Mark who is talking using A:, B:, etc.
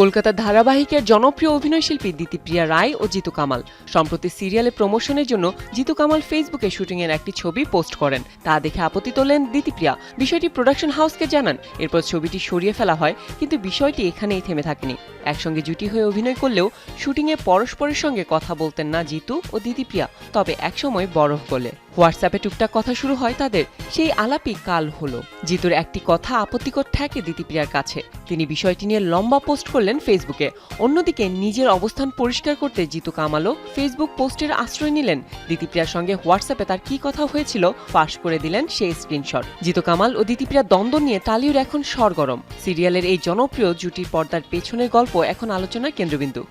A: কলকাতার ধারাবাহিকের জনপ্রিয় অভিনয়শিল্পী দিতিপ্রিয়া রায় ও জিতু কামাল। সম্প্রতি সিরিয়ালে প্রমোশনের জন্য জিতু কামাল ফেসবুকে শুটিংয়ের একটি ছবি পোস্ট করেন। তা দেখে আপত্তি তোলেন দিতিপ্রিয়া বিষয়টি প্রোডাকশন হাউসকে জানান, এরপর ছবিটি সরিয়ে ফেলা হয়, কিন্তু বিষয়টি এখানেই থেমে থাকেনি। একসঙ্গে জুটি হয়ে অভিনয় করলেও শুটিংয়ে পরস্পরের সঙ্গে কথা বলতেন না জিতু ও দিতিপ্রিয়া তবে একসময় বরফ বলে হোয়াটসঅ্যাপে টুকটাক কথা শুরু হয় তাদের। সেই আলাপই কাল হলো। জিতুর একটি কথা আপত্তিকর ঠেকে দিতিপ্রিয়ার কাছে। তিনি বিষয়টি নিয়ে লম্বা পোস্ট করলেন ফেসবুকে। অন্যদিকে নিজের অবস্থান পরিষ্কার করতে জিতু কামালও ফেসবুক পোস্টের আশ্রয় নিলেন। দিতিপ্রিয়ার সঙ্গে হোয়াটসঅ্যাপে তার কি কথা হয়েছিল ফাঁস করে দিলেন সেই স্ক্রিনশট। জিতু কামাল ও দিতিপ্রিয়ার দ্বন্দ্ব নিয়ে টালিউড এখন সরগরম। সিরিয়ালের এই জনপ্রিয় জুটির পর্দার পেছনের গল্প এখন আলোচনার কেন্দ্রবিন্দু।